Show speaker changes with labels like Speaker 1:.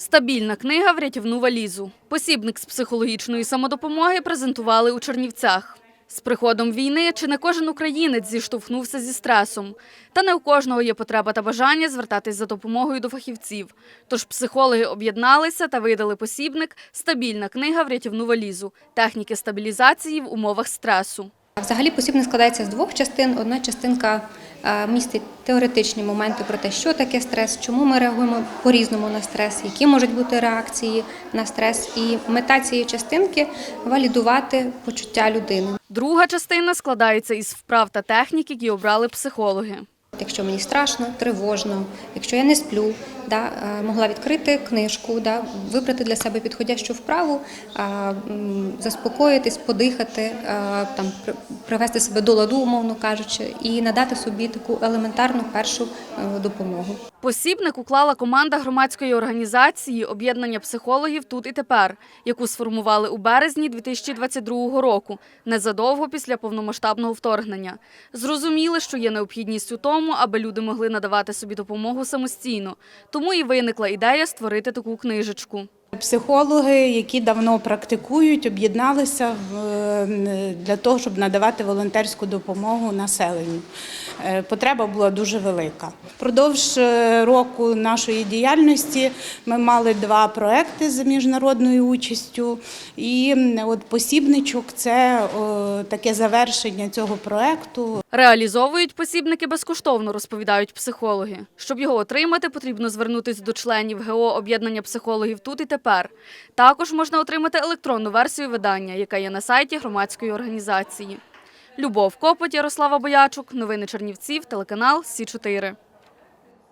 Speaker 1: Стабільна книга в рятівну валізу. Посібник з психологічної самодопомоги презентували у Чернівцях. З приходом війни чи не кожен українець зіштовхнувся зі стресом. Та не у кожного є потреба та бажання звертатись за допомогою до фахівців. Тож психологи об'єдналися та видали посібник Стабільна книга в рятівну валізу. Техніки стабілізації в умовах стресу.
Speaker 2: Взагалі посібник складається з двох частин. Одна частинка містить теоретичні моменти про те, що таке стрес, чому ми реагуємо по-різному на стрес, які можуть бути реакції на стрес. І мета цієї частинки валідувати почуття людини.
Speaker 1: Друга частина складається із вправ та технік, які обрали психологи.
Speaker 2: Якщо мені страшно, тривожно, якщо я не сплю, да, е, могла відкрити книжку, да, вибрати для себе підходящу вправу, е, м, заспокоїтись, подихати, е, там, привести себе до ладу, умовно кажучи, і надати собі таку елементарну першу е, допомогу.
Speaker 1: Посібник уклала команда громадської організації Об'єднання психологів тут і тепер, яку сформували у березні 2022 року, незадовго після повномасштабного вторгнення. Зрозуміли, що є необхідність у тому, аби люди могли надавати собі допомогу самостійно. Тому і виникла ідея створити таку книжечку.
Speaker 3: Психологи, які давно практикують, об'єдналися е, для того, щоб надавати волонтерську допомогу населенню. Е, Потреба була дуже велика. Впродовж е, року нашої діяльності ми мали два проекти з міжнародною участю. І от посібничок це таке завершення цього проекту.
Speaker 1: Реалізовують посібники безкоштовно, розповідають психологи. Щоб його отримати, потрібно звернутися до членів ГО об'єднання психологів тут і тепер. Також можна отримати електронну версію видання, яка є на сайті громадської організації. Любов Копоть, Ярослава Боячук, новини Чернівців, телеканал Сі 4